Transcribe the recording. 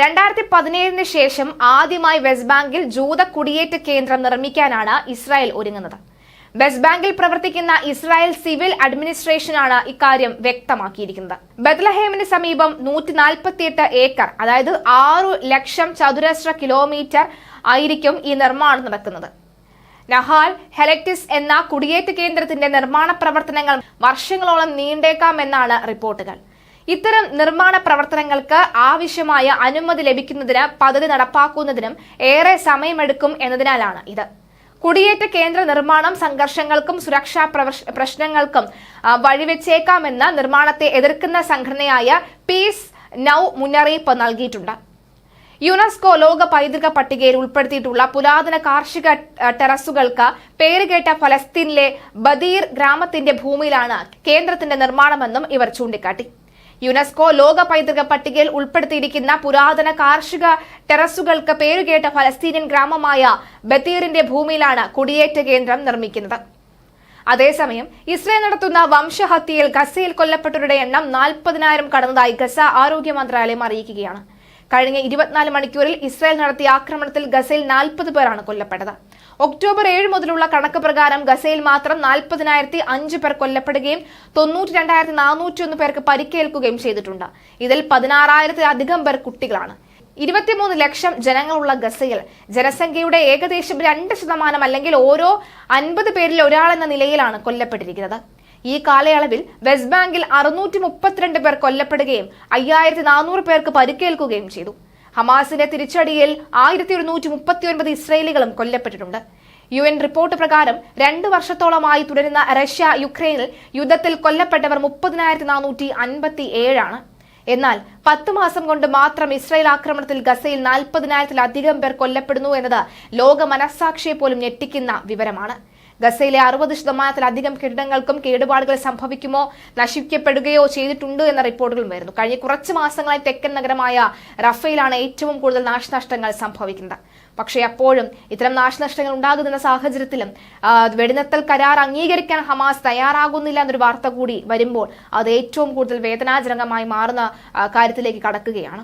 രണ്ടായിരത്തി പതിനേഴിന് ശേഷം ആദ്യമായി വെസ്റ്റ് ബാങ്കിൽ ജൂത കുടിയേറ്റ കേന്ദ്രം നിർമ്മിക്കാനാണ് ഇസ്രായേൽ ഒരുങ്ങുന്നത്. വെസ്റ്റ് ബാങ്കിൽ പ്രവർത്തിക്കുന്ന ഇസ്രായേൽ സിവിൽ അഡ്മിനിസ്ട്രേഷനാണ് ഇക്കാര്യം വ്യക്തമാക്കിയിരിക്കുന്നത്. ബദ്ലഹേമിന് സമീപം നൂറ്റി നാൽപ്പത്തിയെട്ട് ഏക്കർ അതായത് ആറു ലക്ഷം ചതുരശ്ര കിലോമീറ്റർ ആയിരിക്കും ഈ നിർമ്മാണം നടക്കുന്നത്. നഹാൽ ഹെലക്ടിസ് എന്ന കുടിയേറ്റ കേന്ദ്രത്തിന്റെ നിർമ്മാണ പ്രവർത്തനങ്ങൾ വർഷങ്ങളോളം നീണ്ടേക്കാമെന്നാണ് റിപ്പോർട്ടുകൾ. ഇത്തരം നിർമ്മാണ പ്രവർത്തനങ്ങൾക്ക് ആവശ്യമായ അനുമതി ലഭിക്കുന്നതിന് പദ്ധതി നടപ്പാക്കുന്നതിനും ഏറെ സമയമെടുക്കും എന്നതിനാലാണ് ഇത്. കുടിയേറ്റ കേന്ദ്ര നിർമ്മാണം സംഘർഷങ്ങൾക്കും സുരക്ഷാ പ്രശ്നങ്ങൾക്കും വഴിവെച്ചേക്കാമെന്ന് നിർമ്മാണത്തെ എതിർക്കുന്ന സംഘടനയായ പീസ് നൗ മുന്നറിയിപ്പ് നൽകിയിട്ടുണ്ട്. യുനെസ്കോ ലോക പൈതൃക പട്ടികയിൽ ഉൾപ്പെടുത്തിയിട്ടുള്ള പുരാതന കാർഷിക ടെറസുകൾക്ക് പേരുകേട്ട ഫലസ്തീനിലെ ബദീർ ഗ്രാമത്തിന്റെ ഭൂമിയിലാണ് കേന്ദ്രത്തിന്റെ നിർമ്മാണമെന്നും ഇവർ ചൂണ്ടിക്കാട്ടി. യുനെസ്കോ ലോക പൈതൃക പട്ടികയിൽ ഉൾപ്പെടുത്തിയിരിക്കുന്ന പുരാതന കാർഷിക ടെറസുകൾക്ക് പേരുകേട്ട ഫലസ്തീനിയൻ ഗ്രാമമായ ബത്തീറിന്റെ ഭൂമിയിലാണ് കുടിയേറ്റ കേന്ദ്രം നിർമ്മിക്കുന്നത്. അതേസമയം ഇസ്രയേൽ നടത്തുന്ന വംശഹത്യയിൽ ഗസയിൽ കൊല്ലപ്പെട്ടവരുടെ എണ്ണം നാൽപ്പതിനായിരം കടന്നതായി ഗസ ആരോഗ്യ മന്ത്രാലയം അറിയിക്കുകയാണ്. കഴിഞ്ഞ ഇരുപത്തിനാല് മണിക്കൂറിൽ ഇസ്രായേൽ നടത്തിയ ആക്രമണത്തിൽ ഗസയിൽ നാൽപ്പത് പേരാണ് കൊല്ലപ്പെട്ടത്. ഒക്ടോബർ ഏഴ് മുതലുള്ള കണക്ക് പ്രകാരം ഗസയിൽ മാത്രം നാൽപ്പതിനായിരത്തി അഞ്ച് പേർ കൊല്ലപ്പെടുകയും തൊണ്ണൂറ്റി രണ്ടായിരത്തി നാനൂറ്റി ഒന്ന് പേർക്ക് പരിക്കേൽക്കുകയും ചെയ്തിട്ടുണ്ട്. ഇതിൽ പതിനാറായിരത്തിലധികം പേർ കുട്ടികളാണ്. ഇരുപത്തിമൂന്ന് ലക്ഷം ജനങ്ങളുള്ള ഗസയിൽ ജനസംഖ്യയുടെ ഏകദേശം രണ്ട് ശതമാനം അല്ലെങ്കിൽ ഓരോ അൻപത് പേരിൽ ഒരാളെന്ന നിലയിലാണ് കൊല്ലപ്പെട്ടിരിക്കുന്നത്. ഈ കാലയളവിൽ വെസ്റ്റ് ബാങ്കിൽ അറുന്നൂറ്റി മുപ്പത്തിരണ്ട് പേർ കൊല്ലപ്പെടുകയും അയ്യായിരത്തി നാനൂറ് പേർക്ക് പരിക്കേൽക്കുകയും ചെയ്തു. ഹമാസിന്റെ തിരിച്ചടിയിൽ ആയിരത്തി ഒരുന്നൂറ്റി മുപ്പത്തിയൊൻപത് ഇസ്രയേലികളും കൊല്ലപ്പെട്ടിട്ടുണ്ട്. യു എൻ റിപ്പോർട്ട് പ്രകാരം രണ്ട് വർഷത്തോളമായി തുടരുന്ന റഷ്യ യുക്രൈനിൽ യുദ്ധത്തിൽ കൊല്ലപ്പെട്ടവർ മുപ്പതിനായിരത്തി നാനൂറ്റി അൻപത്തി ഏഴാണ് എന്നാൽ പത്ത് മാസം കൊണ്ട് മാത്രം ഇസ്രായേൽ ആക്രമണത്തിൽ ഗസയിൽ നാൽപ്പതിനായിരത്തിലധികം പേർ കൊല്ലപ്പെടുന്നു എന്നത് ലോക മനസ്സാക്ഷിയെ പോലും ഞെട്ടിക്കുന്ന വിവരമാണ്. ഗസയിലെ അറുപത് ശതമാനത്തിലധികം കെട്ടിടങ്ങൾക്കും കേടുപാടുകൾ സംഭവിക്കുമോ നശിക്കപ്പെടുകയോ ചെയ്തിട്ടുണ്ട് എന്ന റിപ്പോർട്ടുകളും വരുന്നു. കഴിഞ്ഞ കുറച്ച് മാസങ്ങളായി തെക്കൻ നഗരമായ റഫയിലാണ് ഏറ്റവും കൂടുതൽ നാശനഷ്ടങ്ങൾ സംഭവിക്കുന്നത്. പക്ഷേ അപ്പോഴും ഇത്തരം നാശനഷ്ടങ്ങൾ ഉണ്ടാകുന്ന സാഹചര്യത്തിലും വെടിനിർത്തൽ കരാർ അംഗീകരിക്കാൻ ഹമാസ് തയ്യാറാകുന്നില്ല എന്നൊരു വാർത്ത കൂടി വരുമ്പോൾ അത് ഏറ്റവും കൂടുതൽ വേദനാജനകമായി മാറുന്ന ആ, കാര്യത്തിലേക്ക് കടക്കുകയാണ്.